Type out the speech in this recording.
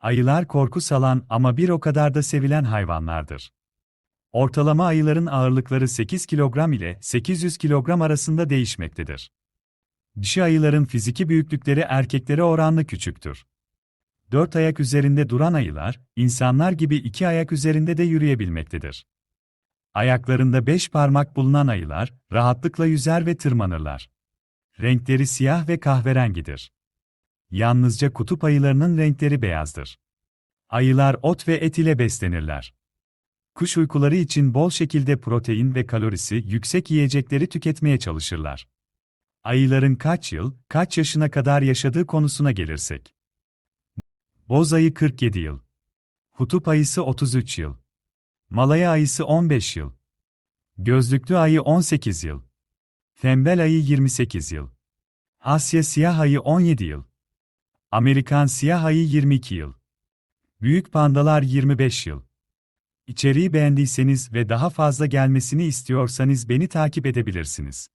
Ayılar korku salan ama bir o kadar da sevilen hayvanlardır. Ortalama ayıların ağırlıkları 8 kilogram ile 800 kilogram arasında değişmektedir. Dişi ayıların fiziki büyüklükleri erkeklere oranla küçüktür. Dört ayak üzerinde duran ayılar, insanlar gibi iki ayak üzerinde de yürüyebilmektedir. Ayaklarında beş parmak bulunan ayılar, rahatlıkla yüzer ve tırmanırlar. Renkleri siyah ve kahverengidir. Yalnızca kutup ayılarının renkleri beyazdır. Ayılar ot ve et ile beslenirler. Kuş uykuları için bol şekilde protein ve kalorisi yüksek yiyecekleri tüketmeye çalışırlar. Ayıların kaç yıl, kaç yaşına kadar yaşadığı konusuna gelirsek. Boz ayı 47 yıl. Kutup ayısı 33 yıl. Malaya ayısı 15 yıl. Gözlüklü ayı 18 yıl. Tembel ayı 28 yıl. Asya siyah ayı 17 yıl. Amerikan siyah ayı 22 yıl. Büyük pandalar 25 yıl. İçeriği beğendiyseniz ve daha fazla gelmesini istiyorsanız beni takip edebilirsiniz.